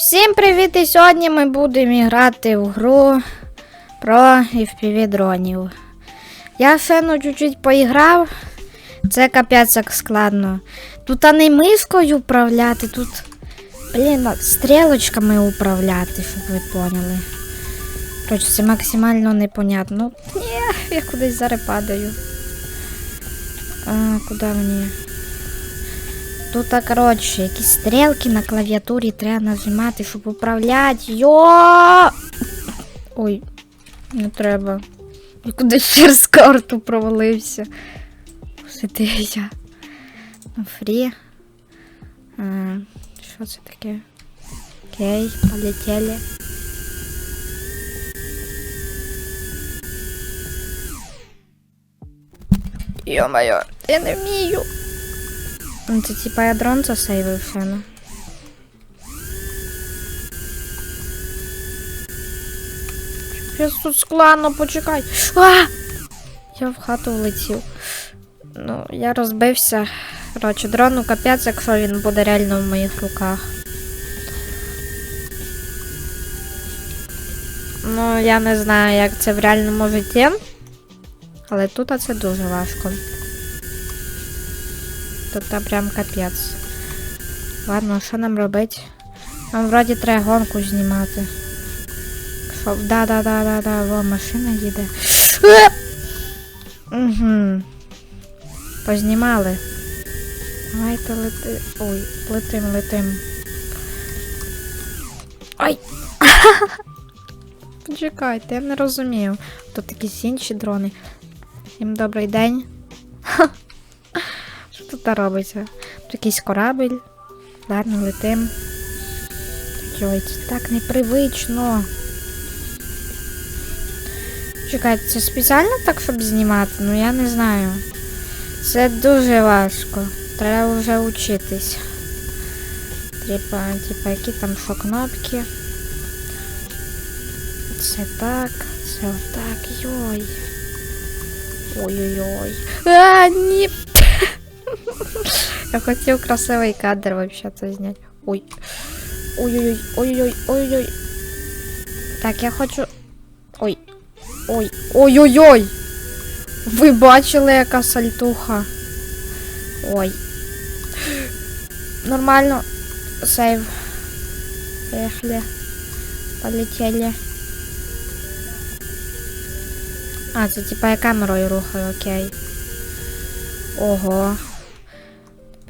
Всім привіт! І сьогодні ми будемо грати в гру про FPV дронів. Я ще чуть-чуть поіграв. Це капець як складно. Тут а не мишкою управляти, тут, блін, стрілочками управляти, щоб ви поняли. Коротше, це максимально непонятно. Ну, ні, я кудись зараз падаю. А, куди мені? Тут, коротше, якісь стрілки на клавіатурі треба нажимати, щоб управляти. Йо! Ой, не треба. Я кудись через карту провалився. Сиди я. Ну, фрі. А, що це таке? Окей, полетели. Йо-моє, я не вмію. Ну, Це типа я дрон засейвив ще, ну. Щас тут складно, почекай. А! Я в хату влетів. Ну, я розбився. Коротше, дрону капець, якщо він буде реально в моїх руках. Ну, я не знаю, як це в реальному житті. Але тут це дуже важко. Тут там прям капець. Ладно, що нам робити? Нам вроді треба гонку знімати. Да, да, да, да, да, во машина їде. Угу. Познімали. Давайте лети. Ой, летим, летим. Ай! Почекайте, я не розумію. Тут якісь інші дрони. Всім добрий день. Тут робиться? Тут якийсь корабель. Ладно, летим. Йой, це так непривично. Чекайте, це спеціально так, щоб знімати? Ну я не знаю. Це дуже важко. Треба вже вчитись. Типа, типа, які там що кнопки. Це так, це отак, йой. Ой-ой-ой. А, ні. Я хотів красивий кадр вообще-то зняти. Ой. Ой-ой-ой, ой-ой-ой, ой-ой. Так, я хочу. Ой. Ой. Ой-ой-ой! Ви бачили, яка сальтуха? Ой. Нормально. Сейв. Поехали. Полетели. А, це типа я камерою рухаю, окей. Ого.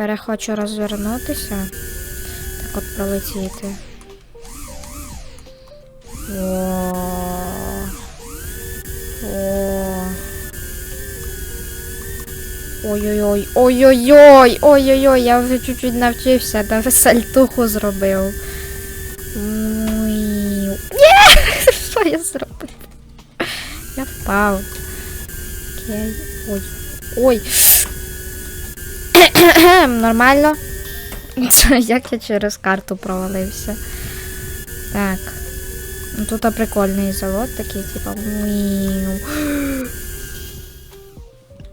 Тепер я хочу розвернутися. Так от пролетіти. О. О. Ой-ой-ой, ой-ой-ой, ой-ой-ой, я вже чуть-чуть навчився, навіть сальтуху зробив. Ой. Що я зробив? Я впав. Окей. Ой. Ой. Нормально. Як я через карту провалився. Так. Ну тут прикольний завод такий, типа.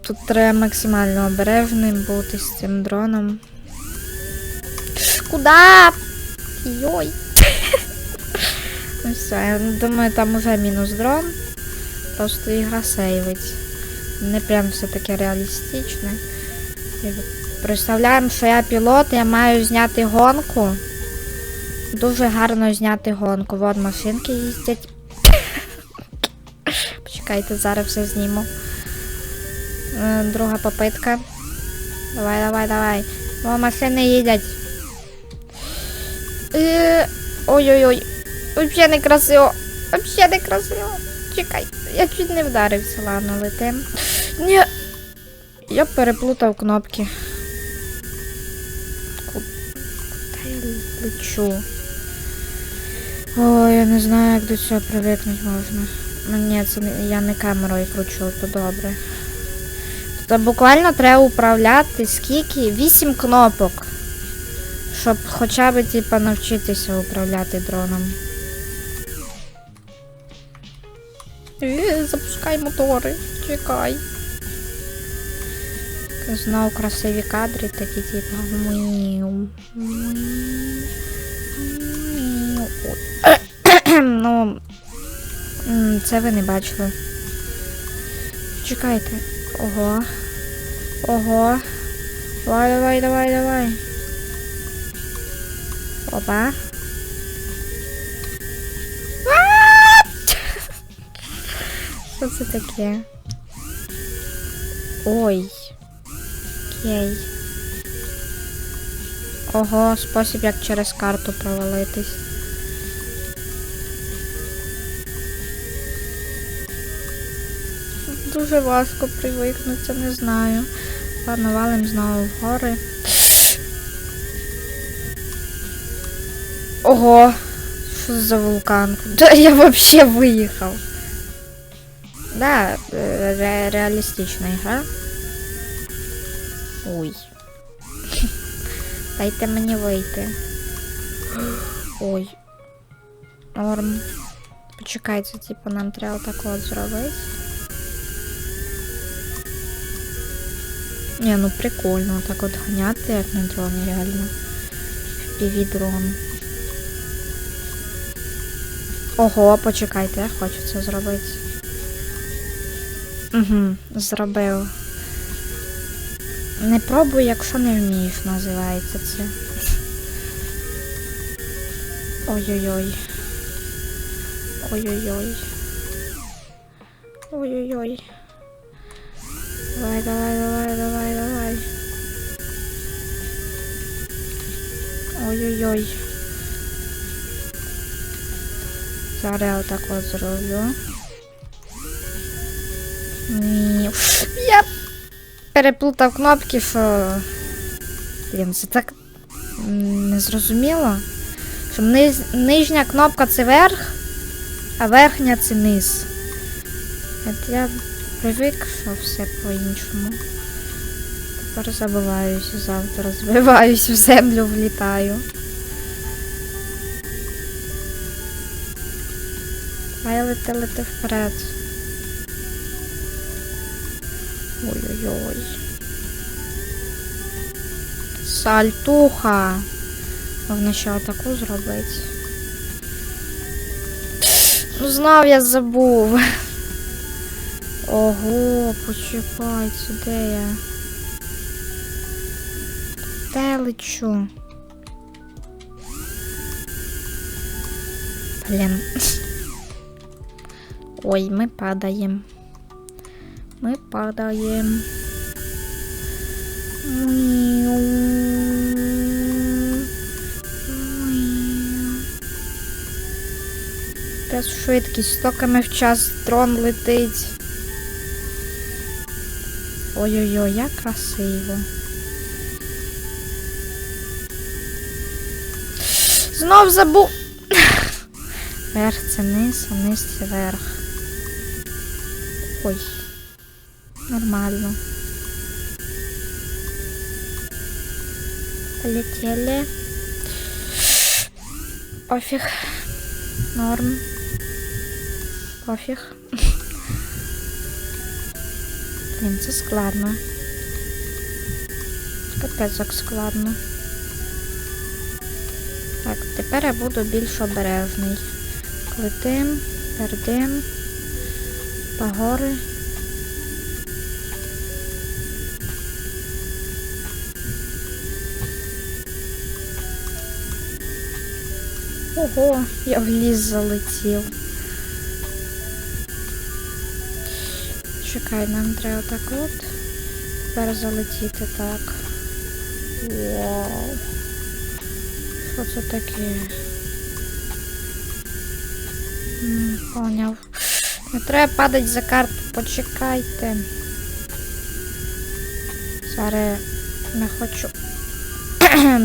Тут треба максимально обережним бути з цим дроном. Куда? Йой. Ну все, я думаю, там уже мінус дрон. Просто ігра сейвить. Не прям все таке реалістичне. Представляємо, що я пілот, я маю зняти гонку. Дуже гарно зняти гонку. Вон машинки їздять. Почекайте, зараз все зніму. Е, Друга попитка. Давай, давай, давай. О, машини їдять. Е, Ой-ой-ой. Вообще не красиво. Вообще не красиво. Чекай, я чуть не вдарився, ладно, летим. Ні. Я переплутав кнопки. Ку- Куди я лечу? Ой, я не знаю, як до цього привикнути можна. Ну ні, це я не камерою кручу, то добре. Тобто буквально треба управляти скільки? Вісім кнопок. Щоб хоча б типа навчитися управляти дроном. Е, запускай мотори, чекай. Знову красиві кадри, такі типу Ну це ви не бачили. Чекайте. Ого. Ого. Давай, давай, давай, давай. Опа. Що це таке? Ой. Окей. Ого, спосіб як через карту провалитись. Дуже важко привикнутися, не знаю. Ладно, валим знову в гори. Ого! Що за вулкан? Да я вообще виїхав. Да, е, ре реалістична гра. Ой. Дайте мені вийти. Ой. Норм. Почекайте, типу, нам треба так от зробити. Ні, ну прикольно, так от ганяти, як на дроні, реально. Дрон. Ого, почекайте, я хочу це зробити. Угу, зробив. Не пробуй, якщо не вмієш, називається це. Ой-ой-ой. Ой-ой-ой. Ой-ой-ой. Давай, давай, давай, давай, давай. Ой-ой-ой. Зараз я отак от зроблю. Ні. Я переплутав кнопки, що. Блін, це так незрозуміло. Що низ... нижня кнопка це верх, а верхня це низ. От я привик, що все по-іншому. Тепер забуваюся, завтра збиваюсь в землю, влітаю. Давай лети, лети вперед. Ой-ой-ой. Сальтуха. Головне ще отаку зробити. Ну, знав, я забув. Ого, почекайте, де я? Де лечу? Блін. Ой, ми падаємо. Ми падаємо. Без швидкість, стоками в час дрон летить. Ой-ой-ой, як красиво. Знов забув. Верх це низ, а низ це верх. Ой. Нормально. Полетели. Пофиг. Норм. Пофиг. Блін, це складно. Капець складно. Так, тепер я буду більш обережний. Летим, пердим, по Ого, я в ліс залетів. Чекай, нам треба так от. Тепер залетіти так. Вау. Що це таке? М, Поняв. Не треба падати за карту, почекайте. Зараз не хочу.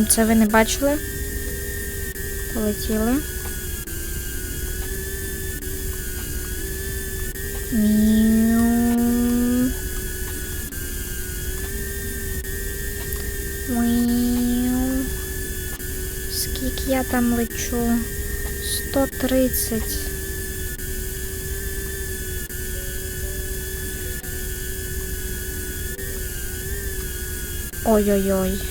Це ви не бачили? Полетіли. Мяу. Мяу. Скільки я там лечу? 130. Ой-ой-ой.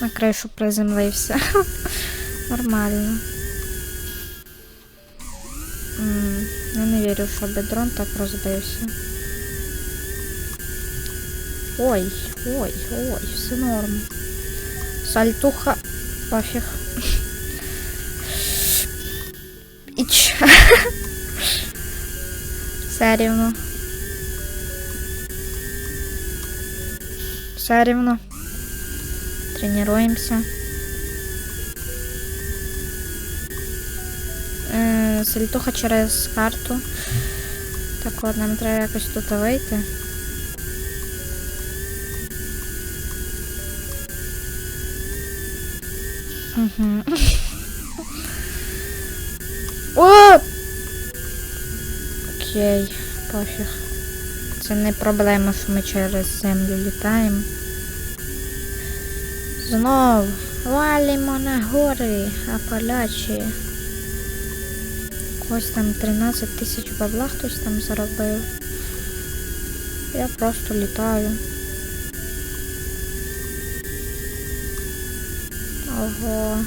На кришу приземлився. Нормально. Я не вірю, щоб дрон так розбився. Ой, ой, ой, все норм. Сальтуха. Пофіг. Іч. Все рівно. Все рівно. Тренуємося. Е, Сальтуха через карту. Так от, нам треба якось тут вийти. Угу. О! Окей, пофіг. Це не проблема, що ми через землю літаємо. Знов валимо на гори Апалячі. Ось там 13 тисяч бабла хтось там заробив. Я просто літаю. Ого.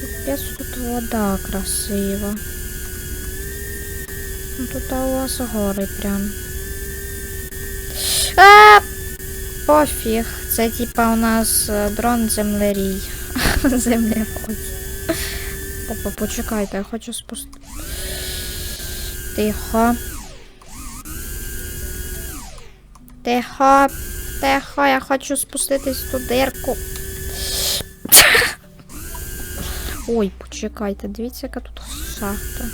Капець тут вода красива. Ну тут у вас гори прям. А! Пофіг. Це типа у нас е, дрон землерій. Землерой. Опа, почекайте, я хочу спустити. Тихо. Тихо. Тихо, я хочу спуститись в ту дирку. Ой, почекайте, дивіться, яка тут шахта.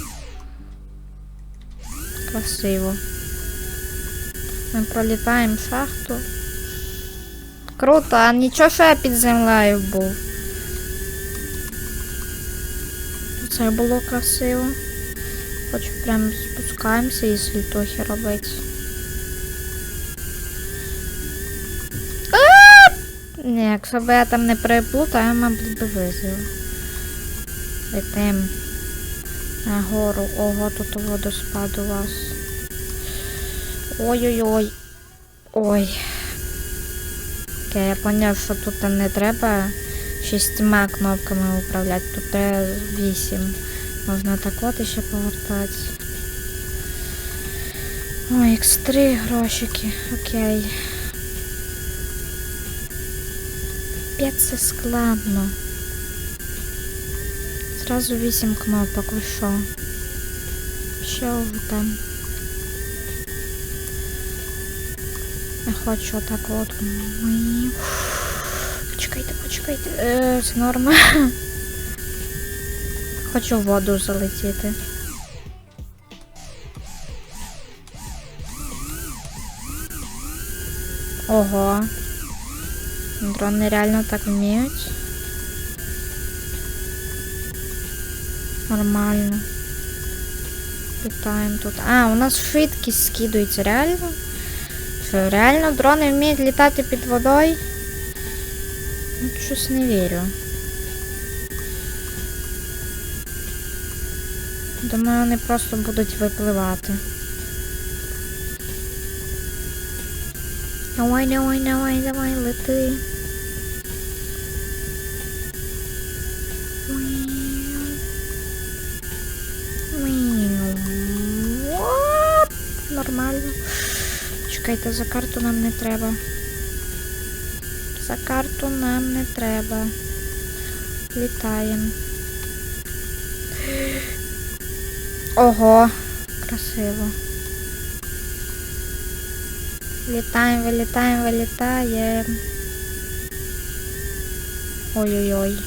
Красиво. Ми пролітаємо шахту. Круто, а нічого, що я під землею був. Це було красиво. Хочу прям спускаємося і слітохи робити. Ні, якщо б я там не переплутав, я, мабуть, би вижив. Летим нагору. Ого, тут водоспад у вас. Ой-ой-ой. Ой. Окей, я поняв, що тут не треба шістьма кнопками управляти, тут треба вісім. Можна так от іще повертати. Ой, X3 грошики. Окей. П'ять це складно. Зразу вісім кнопок, ви що? Ви там? Хочу отак от. Ми. Почекайте, почекайте. Е, це норма. Хочу в воду залетіти. Ого. Дрони реально так вміють. Нормально. Літаємо тут. А, у нас швидкість скидується, реально? Що, реально дрони вміють літати під водою? Ну, щось не вірю. Думаю, вони просто будуть випливати. Давай, давай, давай, давай, лети. Нормально. Чекайте, за карту нам не треба. За карту нам не треба. Літаємо. Ого, красиво. Літаємо, вилітаємо, вилітаємо. Ой-ой-ой.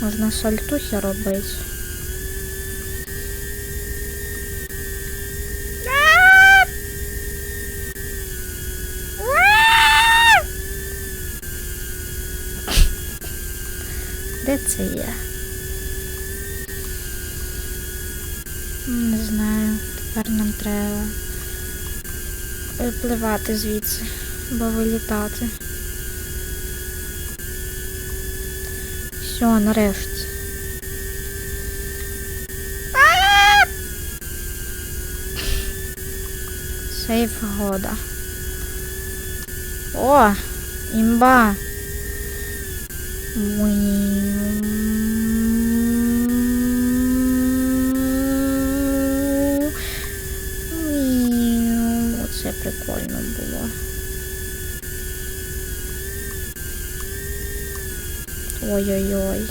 Можна сальтухи робити. Де це є? Не знаю. Тепер нам треба випливати звідси, або вилітати. Все, нарешті. Сейф года. О, імба. прикольно було. Ой-ой-ой.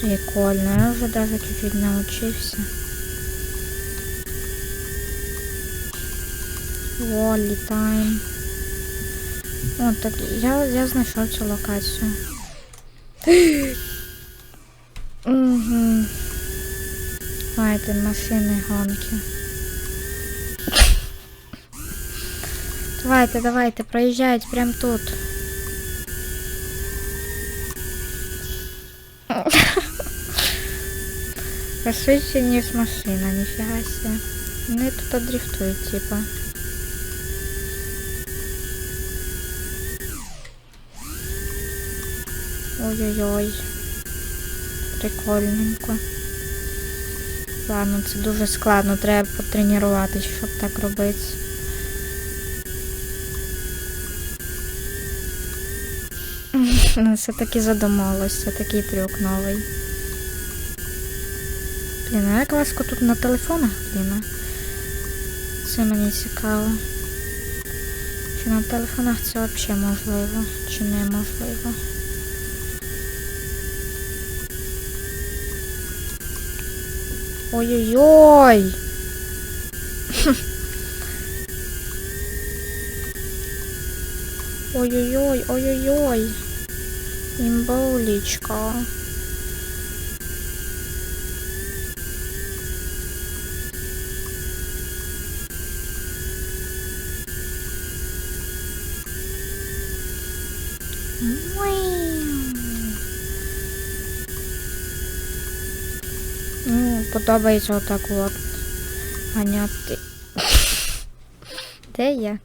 Прикольно, я уже даже чуть-чуть научился. О, літаємо. О, так я, я знайшов цю локацію. Угу. Давайте машини гонки. Давайте, давайте, проїжджайте прямо тут. Пошвидше, ніж машина, ніфіга себе. Вони тут дрифтують, типа. Ой-ой-ой. Прикольненько. Ладно, це дуже складно, треба потренуватися, щоб так робити. Ну, Все-таки задумалось, це такий трюк новий. Блін, а як важко тут на телефонах, блін. Це мені цікаво. Чи на телефонах це взагалі можливо, чи неможливо. Ой-ой-ой! Ой-ой-ой, ой-ой-ой. Імбаулічка. Ну, подобається отак от ганяти. Де я?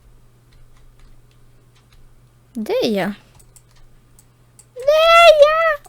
Де я?